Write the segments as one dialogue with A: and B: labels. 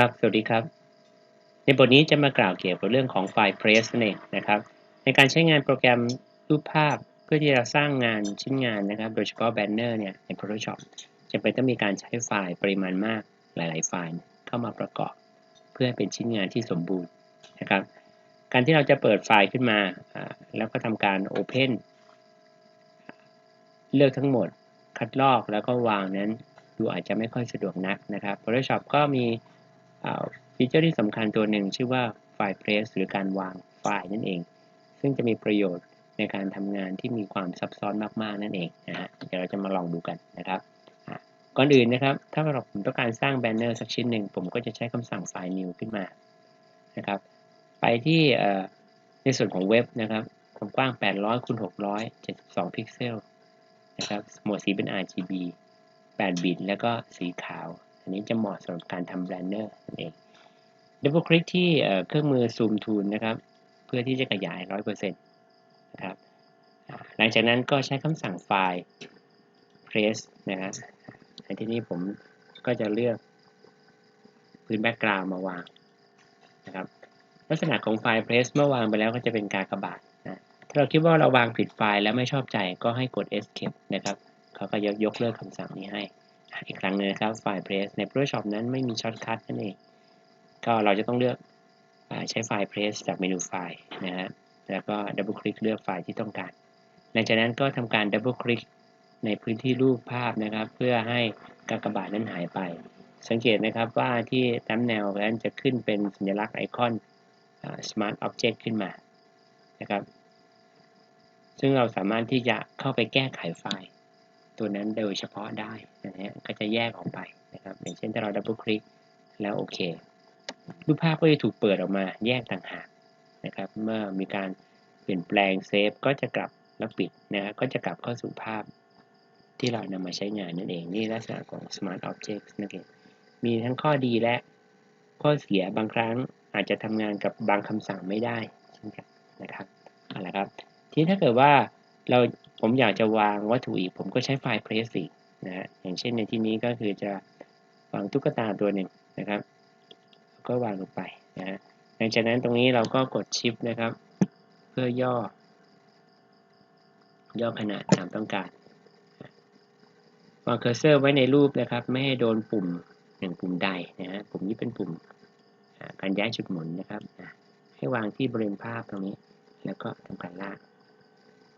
A: ครับ สวัสดีครับ ในบทนี้จะมากล่าวเกี่ยวกับเรื่องของไฟล์ Press นั่นเองนะครับ ในการใช้งานโปรแกรมรูปภาพเพื่อที่จะสร้างงานชิ้นงานนะครับ โดยเฉพาะแบนเนอร์เนี่ยใน Photoshop จะเป็นต้องมีการใช้ไฟล์ปริมาณมากหลาย ๆ ไฟล์เข้ามาประกอบ เพื่อเป็นชิ้นงานที่สมบูรณ์นะครับ การที่เราจะเปิดไฟล์ขึ้นมา แล้วก็ทำการ Open เลือกทั้งหมดคัดลอกแล้วก็วางนั้นดูอาจจะไม่ค่อยสะดวกนักนะครับ Photoshop ก็มี ฟีเจอร์ที่สำคัญตัวหนึ่งชื่อว่าไฟล์ Press หรือการวางไฟล์นั่นเอง ซึ่งจะมีประโยชน์ในการทำงานที่มีความซับซ้อนมากๆนั่นเองนะฮะเดี๋ยวเราจะมาลองดูกันนะครับก่อนอื่นนะครับ ถ้าเราผมต้องการสร้างแบนเนอร์สักชิ้นหนึ่ง ผมก็จะใช้คำสั่งไฟล์ new ขึ้นมานะครับ ไปที่ในส่วนของเว็บนะครับความกว้าง 800คูณ672 พิกเซลนะครับโหมดสีเป็น RGB 8 บิต แล้วก็สีขาว อันนี้จะเหมาะสำหรับการทำแบนเนอร์นั่นเองดับเบิลคลิกที่เครื่องมือซูมทูลนะครับ เพื่อที่จะขยาย 100%นะครับหลังจากนั้นก็ใช้คำสั่งไฟล์ press นะครับในที่นี้ผมก็จะเลือกพื้นแบ็กกราวมาวางนะครับลักษณะของไฟล์ press เมื่อวางไปแล้วก็จะเป็นการกระบาดนะถ้าเราคิดว่าเราวางผิดไฟล์แล้วไม่ชอบใจก็ให้กด escape นะครับเขาก็ยกยกเลิกคำสั่งนี้ให้ อีกครั้งนึงนะครับไฟล์ press ใน Photoshop นั้นไม่มีช็อตคัทนั่นเอง ก็เราจะต้องเลือกใช้ไฟล์ press จากเมนูไฟล์นะฮะแล้วก็ดับเบิลคลิกเลือกไฟล์ที่ต้องการ หลังจากนั้นก็ทำการดับเบิลคลิกในพื้นที่รูปภาพนะครับ เพื่อให้กากบาทนั้นหายไป สังเกตนะครับว่าที่ตามแนวนั้นจะขึ้นเป็นสัญลักษณ์ไอคอน Smart Object ขึ้นมานะครับ ซึ่งเราสามารถที่จะเข้าไปแก้ไขไฟล์ ตัวนั้นโดยเฉพาะได้นะฮะก็จะแยกออกไปนะครับอย่างเช่นถ้าเราดับเบิลคลิกแล้วโอเค รูปภาพก็จะถูกเปิดออกมาแยกต่างหากนะครับเมื่อมีการเปลี่ยนแปลงเซฟก็จะกลับแล้วปิดนะครก็จะกลับเข้าสู่ภาพที่เรานำมาใช้งานนั่นเอง นี่ลักษณะของ Smart Objects นั่นเองมีทั้งข้อดีและข้อเสียบางครั้งอาจจะทำงานกับบางคำสั่งไม่ได้เช่นกันนะครับเอาละครับ ทีนี้ถ้าเกิดว่าเรา ผมอยากจะวางวัตถุอีก ผมก็ใช้ไฟล์ Press อีกนะอย่างเช่นในที่นี้ก็คือจะวางตุ๊กตาตัวหนึ่งนะครับ ก็วางลงไปนะฮะหลังจากนั้นตรงนี้เราก็กดชิปนะครับ เพื่อย่อ ย่อขนาดตามต้องการวางเคอร์เซอร์ไว้ในรูปนะครับ ไม่ให้โดนปุ่มหนึ่งปุ่มใดนะฮะปุ่มนี้เป็นปุ่มการย้ายจุดหมุนนะครับให้วางที่บริเวณภาพตรงนี้ แล้วก็ทำการลาก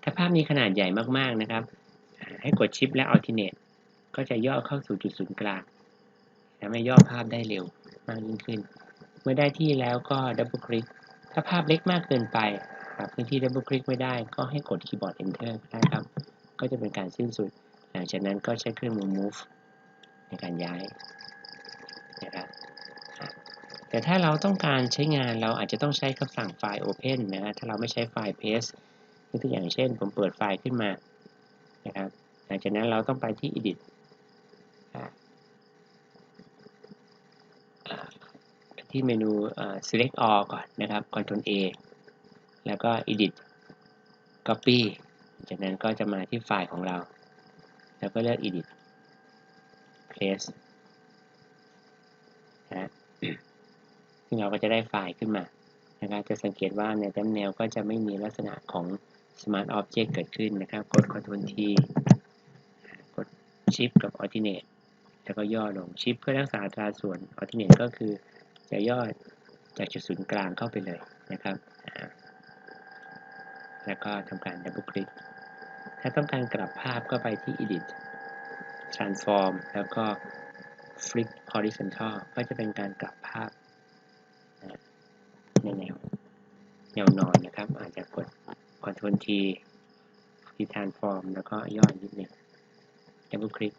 A: ถ้าภาพมีขนาดใหญ่มากๆนะครับ ให้กดชิปและอัลติเนตก็จะย่อเข้าสู่จุดศูนย์กลางทำให้ย่อภาพได้เร็วมากยิ่งขึ้น เมื่อได้ที่แล้วก็ดับเบิลคลิก ถ้าภาพเล็กมากเกินไปหาพื้นที่ดับเบิลคลิกไม่ได้ ก็ให้กดคีย์บอร์ด Enter ได้ครับ ก็จะเป็นการสิ้นสุด หลังจากนั้นก็ใช้เครื่องมือ Move ในการย้ายนะครับแต่ถ้าเราต้องการใช้งานเราอาจจะต้องใช้คำสั่งไฟล์ Open นะถ้าเราไม่ใช้ไฟล์ Paste กตัวอย่างเช่น ผมเปิดไฟล์ขึ้นมานะครับหลังจากนั้นเราต้องไปที่ Edit ที่เมนู select all ก่อนนะครับ Ctrl A แล้วก็ edit copy จากนั้นก็จะมาที่ไฟล์ของเรา แล้วก็เลือก edit paste นะซึ่งเราก็จะได้ไฟล์ขึ้นมานะครับจะสังเกตว่าในแต้มแนวก็จะไม่มีลักษณะของ Smart Object เกิดขึ้นนะครับ กด Ctrl T กด Shift กับ Alternate แล้วก็ย่อลง Shift เพื่อรักษาอัตราส่วน Alternate ก็คือจะย่อจากจุดศูนย์กลางเข้าไปเลยนะครับ แล้วก็ทำการดับเบิลคลิก ถ้าต้องการกลับภาพก็ไปที่ Edit Transform แล้วก็ Flip Horizontal ก็จะเป็นการกลับภาพในแนวแนวนอนนะครับ อาจจะกด Ctrl T ที่ Transform แล้วก็ย่อนิดหนึ่งดับเบิลคลิก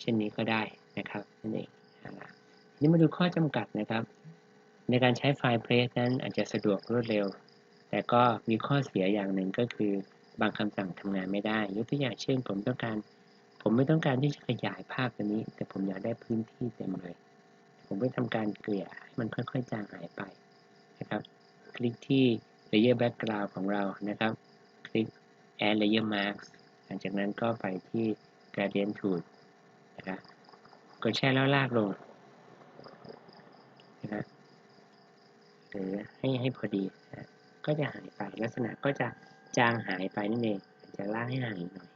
A: เช่นนี้ก็ได้นะครับนั่นเองนี่มาดูข้อจำกัดนะครับ ในการใช้ไฟล์ Press นั้นอาจจะสะดวกรวดเร็ว แต่ก็มีข้อเสียอย่างหนึ่งก็คือบางคำสั่งทำงานไม่ได้ ยกตัวอย่างเช่น ผมต้องการ ผมไม่ต้องการที่จะขยายภาพตัวนี้ แต่ผมอยากได้พื้นที่เต็มเลย ผมไปทำการเกลี่ยให้มันค่อยๆ จางหายไปนะครับ คลิกที่ Layer Background ของเรานะครับ คลิก Add Layer Mask หลังจากนั้นก็ไปที่ Gradient Tool นะครับกดแช่แล้วลากลงฮะหรือให้ให้พอดีนะก็จะหายไปลักษณะก็จะจางหายไปนั่นเองจะลากให้ห่างหน่อย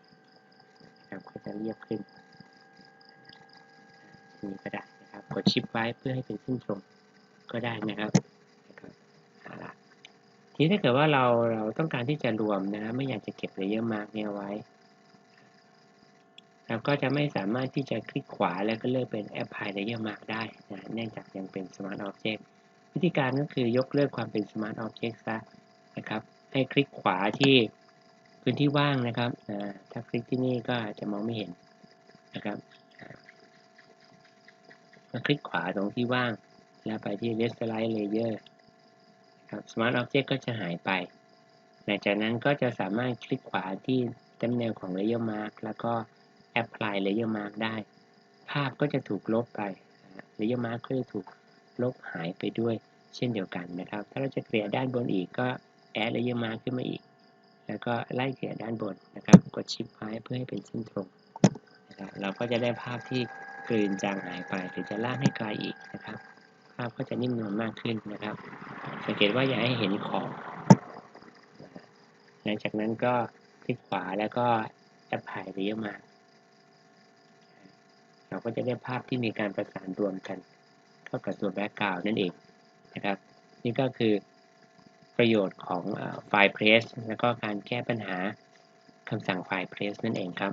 A: นะครับก็จะเรียบขึ้นนี้ก็ได้นะครับกดชิปไว้เพื่อให้เป็นเส้นตรงก็ได้นะครับ ทีถ้าเกิดว่าเราเราต้องการที่จะรวมนะ ไม่อยากจะเก็บเลเยอร์มาร์กเนี่ยไว้เราก็จะไม่สามารถที่จะคลิกขวาแล้วก็เลือกเป็น Apply Layer Mark ได้นะเนื่องจากยังเป็น Smart Object วิธีการก็คือยกเลิกความเป็น Smart Object ซะนะครับ ให้คลิกขวาที่พื้นที่ว่างนะครับถ้าคลิกที่นี่ก็จะมองไม่เห็นนะครับมาคลิกขวาตรงที่ว่าง แล้วไปที่ Resize Layer ครับ Smart Object ก็จะหายไป หลังจากนั้นก็จะสามารถคลิกขวาที่ตำแหน่งของ Layer Mark แล้วก็ Apply Layer Mark ได้ ภาพก็จะถูกลบไป Layer Mark ก็จะถูกลบหายไปด้วยเช่นเดียวกันนะครับ ถ้าเราจะเกลี่ยด้านบนอีกก็ Add Layer Mark ขึ้นมาอีก แล้วก็ไล่เกลี่ยด้านบนนะครับ กดชิปไว้เพื่อให้เป็นเส้นตรงนะครับเราก็จะได้ภาพที่กลืนจางหายไปหรือจะลากให้ไกลอีกนะครับ ภาพก็จะนิ่มนวลมากขึ้นนะครับ สังเกตว่าอย่าให้เห็นขอบหลังจากนั้นก็คลิกขวาแล้วก็แอปพลายเรียมา เราก็จะได้ภาพที่มีการประสานรวมกัน เข้ากับตัวแบ็กกราวนั่นเองนะครับ นี่ก็คือประโยชน์ของไฟล์เพรสแล้วก็การแก้ปัญหาคำสั่งไฟล์เพรสนั่นเองครับ